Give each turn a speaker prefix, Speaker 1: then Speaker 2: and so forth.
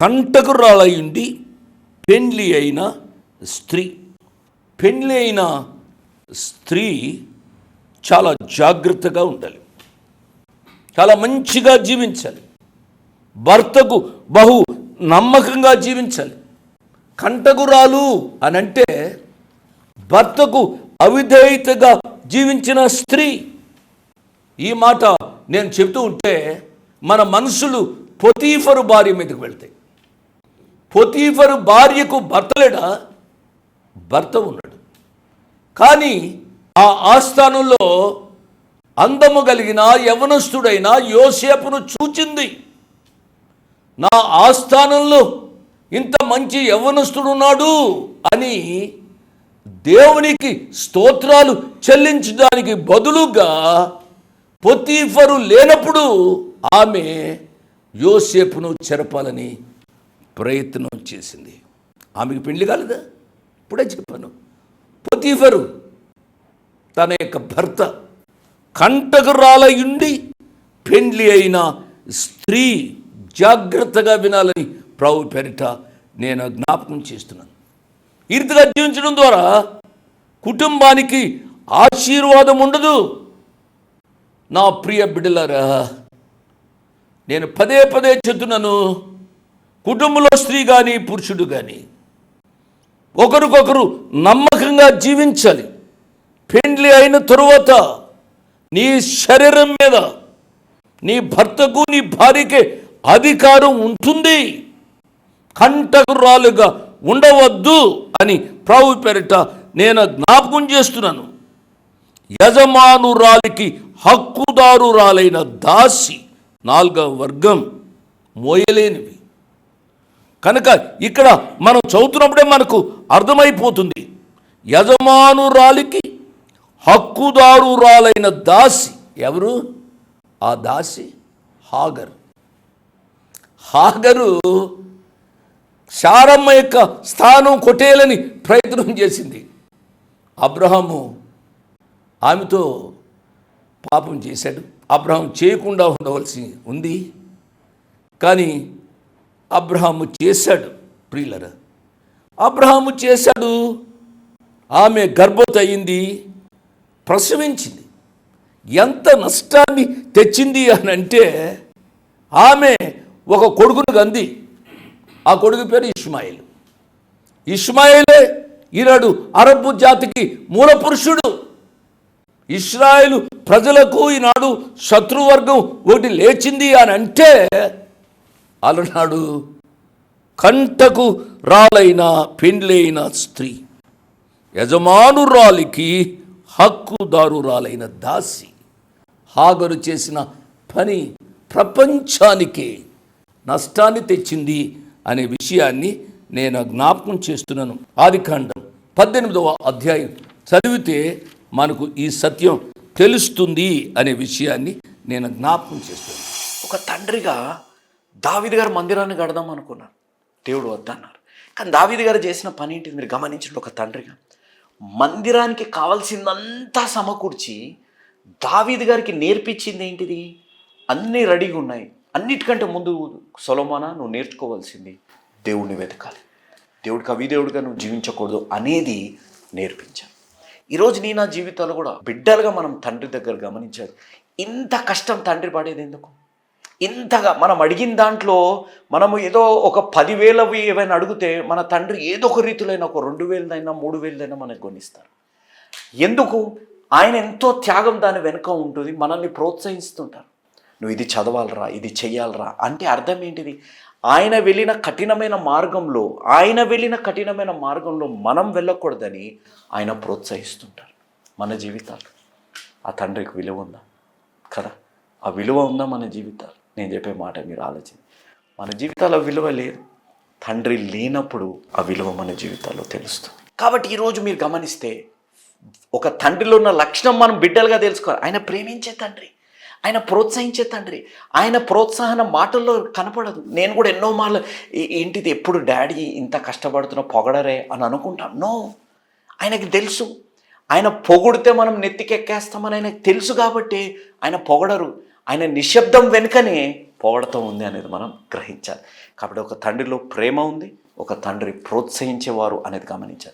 Speaker 1: కంటకురాలయుండి పెండ్లి అయిన స్త్రీ. పెండ్లి అయిన స్త్రీ చాలా జాగ్రత్తగా ఉండాలి. చాలా మంచిగా జీవించాలి. భర్తకు బహు నమ్మకంగా జీవించాలి. కంటగురాలు అని అంటే భర్తకు అవిధేయతగా జీవించిన స్త్రీ. ఈ మాట నేను చెబుతూ ఉంటే మన మనసులు పొతీఫరు భార్య మీదకి వెళ్తాయి. పొతీఫరు భార్యకు భర్త లేడా? భర్త ఉన్నాడు. కానీ ఆ ఆస్థానంలో అందము కలిగిన యవనస్తుడైన యోసేపును చూచింది. నా ఆస్థానంలో ఇంత మంచి యవనస్తుడున్నాడు అని దేవునికి స్తోత్రాలు చెల్లించడానికి బదులుగా పొతీఫరు లేనప్పుడు ఆమె యోసేపును చెరపాలని ప్రయత్నం చేసింది. ఆమెకి పెళ్ళి కాలేదా? ఇప్పుడే చెప్పాను. పొతీఫరు తన యొక్క భర్త కంటకురాలయుండి పెండ్లి అయిన స్త్రీ జాగ్రత్తగా వినాలని ప్రభు పెరిట నేను జ్ఞాపకం చేస్తున్నాను. ఈ రీతిగా జీవించడం ద్వారా కుటుంబానికి ఆశీర్వాదం ఉండదు. నా ప్రియ బిడ్డలారా నేను పదే పదే చెప్తున్నాను. కుటుంబంలో స్త్రీ కానీ పురుషుడు కానీ ఒకరికొకరు నమ్మకంగా జీవించాలి. పెండ్లి అయిన తరువాత నీ శరీరం మీద నీ భర్తకు నీ భార్యకే అధికారం ఉంటుంది. కంటకురాలుగా ఉండవద్దు అని ప్రభు పేరిట నేను జ్ఞాపకం చేస్తున్నాను. యజమానురాలికి హక్కుదారురాలైన దాసి నాలుగవ వర్గం మోయలేనివి. కనుక ఇక్కడ మనం చదువుతున్నప్పుడే మనకు అర్థమైపోతుంది. యజమానురాలికి హక్కుదారురాలైన దాసి ఎవరు? ఆ దాసి హాగర్. హాగరు శారమ్మ యొక్క స్థానం కొట్టేయాలని ప్రయత్నం చేసింది. అబ్రహాము ఆమెతో పాపం చేశాడు. అబ్రహం చేయకుండా ఉండవలసి ఉంది. కానీ అబ్రహాము చేశాడు ప్రియులరా. అబ్రహాము చేశాడు ఆమె గర్భవతి అయింది ప్రసవించింది. ఎంత నష్టాన్ని తెచ్చింది అని అంటే ఆమె ఒక కొడుకును కంది. ఆ కొడుకు పేరు ఇష్మాయిల్. ఇష్మాయిలే ఈనాడు అరబ్బు జాతికి మూల పురుషుడు ఇస్రాయేలు ప్రజలకు ఈనాడు శత్రువర్గం ఒకటి లేచింది అని అంటే అలనాడు కంటకు రాలైన పెండ్లైన స్త్రీ. యజమానురాలికి హక్కుదారురాలైన దాసి. హాగరు చేసిన పని ప్రపంచానికే నష్టాన్ని తెచ్చింది అనే విషయాన్ని నేను జ్ఞాపకం చేస్తున్నాను. ఆదికాండం పద్దెనిమిదవ అధ్యాయం చదివితే మనకు ఈ సత్యం తెలుస్తుంది అనే విషయాన్ని నేను జ్ఞాపకం చేస్తున్నాను.
Speaker 2: ఒక తండ్రిగా దావిది గారు మందిరాన్ని కడదాం అనుకున్నారు. దేవుడు వద్దన్నారు. కానీ దావిది గారు చేసిన పని ఏంటి? మీరు గమనించండి ఒక తండ్రిగా. మందిరానికి కావాల్సిందంతా సమకూర్చి దావీది గారికి నేర్పించింది ఏంటిది? అన్నీ రెడీగా ఉన్నాయి. అన్నిటికంటే ముందు సొలమానా నువ్వు నేర్చుకోవాల్సింది దేవుడిని వెతకాలి. దేవుడికి అవిదేవుడిగా నువ్వు జీవించకూడదు అనేది నేర్పించాను ఈరోజు నీ నా జీవితాలు కూడా బిడ్డలుగా మనం తండ్రి దగ్గర గమనించాలి. ఇంత కష్టం తండ్రి పడేది ఎందుకు? ఇంతగా మనం అడిగిన దాంట్లో మనము ఏదో ఒక పదివేలవి ఏమైనా అడిగితే మన తండ్రి ఏదో ఒక రీతిలో ఒక రెండు వేలదైనా మూడు వేలదైనా మనకు కొనిస్తారు. ఎందుకు? ఆయన ఎంతో త్యాగం దాని వెనుక ఉంటుంది మనల్ని ప్రోత్సహిస్తుంటారు. నువ్వు ఇది చదవాలరా ఇది చెయ్యాలరా అంటే అర్థం ఏంటిది? ఆయన వెళ్ళిన కఠినమైన మార్గంలో ఆయన వెళ్ళిన కఠినమైన మార్గంలో మనం వెళ్ళకూడదని ఆయన ప్రోత్సహిస్తుంటారు మన జీవితాలు. ఆ తండ్రికి విలువ ఉందా? కదా ఆ విలువ ఉందా మన జీవితాలు? నేను చెప్పే మాట మీరు ఆలోచన. మన జీవితాల్లో విలువ లేదు. తండ్రి లేనప్పుడు ఆ విలువ మన జీవితాల్లో తెలుస్తుంది. కాబట్టి ఈరోజు మీరు గమనిస్తే ఒక తండ్రిలో ఉన్న లక్షణం మనం బిడ్డలుగా తెలుసుకోవాలి. ఆయన ప్రేమించే తండ్రి ఆయన ప్రోత్సహించే తండ్రి ఆయన ప్రోత్సాహన మాటల్లో కనపడదు. నేను కూడా ఎన్నో మార్లు ఏంటిది ఎప్పుడు డాడీ ఇంత కష్టపడుతున్నా పొగడరే అని అనుకుంటాం నో ఆయనకి తెలుసు. ఆయన పొగిడితే మనం నెత్తికెక్కేస్తామని ఆయనకు తెలుసు కాబట్టి ఆయన పొగడరు. ఆయన నిశ్శబ్దం వెనుకనే పోవడతం ఉంది అనేది మనం గ్రహించాలి. కాబట్టి ఒక తండ్రిలో ప్రేమ ఉంది ఒక తండ్రి ప్రోత్సహించేవారు అనేది గమనించాలి.